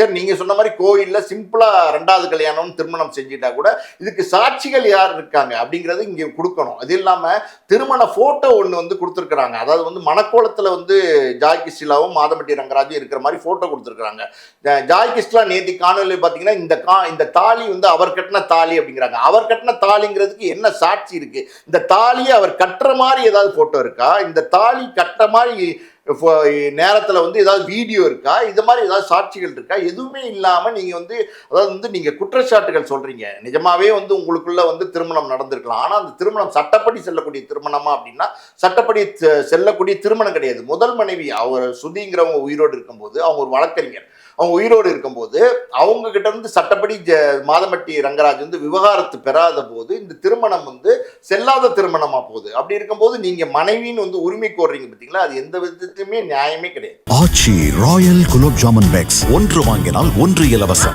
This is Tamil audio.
சரி நீங்கள் சொன்ன மாதிரி கோயிலில் சிம்பிளாக ரெண்டாவது கல்யாணம் திருமணம் செஞ்சுட்டா கூட இதுக்கு சாட்சிகள் யார் இருக்காங்க அப்படிங்கிறது இங்கே கொடுக்கணும். அது இல்லாமல் திருமண ஃபோட்டோ ஒன்று வந்து கொடுத்துருக்குறாங்க. அதாவது வந்து மணக்கோலத்தில் வந்து ஜாய் கிஸ்டிலாவும் மாதம்பட்டி ரங்கராஜும் இருக்கிற மாதிரி ஃபோட்டோ கொடுத்துருக்குறாங்க. ஜாய் கிஸ்டிலா நேத்தி காணொலி பார்த்தீங்கன்னா இந்த கா இந்த தாலி வந்து அவர் கட்டின தாலி அப்படிங்கிறாங்க. அவர் கட்டின தாலிங்கிறதுக்கு என்ன சாட்சி இருக்குது இந்த தாலியை அவர் கட்டுற மாதிரி ஏதாவது ஃபோட்டோ இருக்கா? இந்த தாலி கட்டுற மாதிரி நேரத்தில் வந்து ஏதாவது வீடியோ இருக்கா? இது மாதிரி ஏதாவது சாட்சிகள் இருக்கா? எதுவுமே இல்லாமல் நீங்கள் வந்து அதாவது வந்து நீங்கள் குற்றச்சாட்டுகள் சொல்கிறீங்க நிஜமாவே வந்து உங்களுக்குள்ள வந்து திருமணம் நடந்திருக்கலாம். ஆனால் அந்த திருமணம் சட்டப்படி செல்லக்கூடிய திருமணமா அப்படின்னா சட்டப்படி செ- செல்லக்கூடிய திருமணம் கிடையாது. முதல் மனைவி அவர் சுதிங்கிறவங்க உயிரோடு இருக்கும்போது அவங்க ஒரு வழக்கறிஞர். அவங்க உயிரோடு இருக்கும்போது அவங்க கிட்ட இருந்து சட்டப்படி ஜ மாதம்பட்டி ரங்கராஜ் வந்து விவகாரத்து பெறாத போது இந்த திருமணம் வந்து செல்லாத திருமணமாக போகுது. அப்படி இருக்கும்போது நீங்கள் மனைவின்னு வந்து உரிமை கோர்றீங்க பார்த்தீங்களா அது எந்த விதத்துலையுமே நியாயமே கிடையாது. ஆச்சி ராயல் குலோப் ஜாமுன் பேக்ஸ் ஒன்று வாங்கினால் ஒன்று இலவசம்.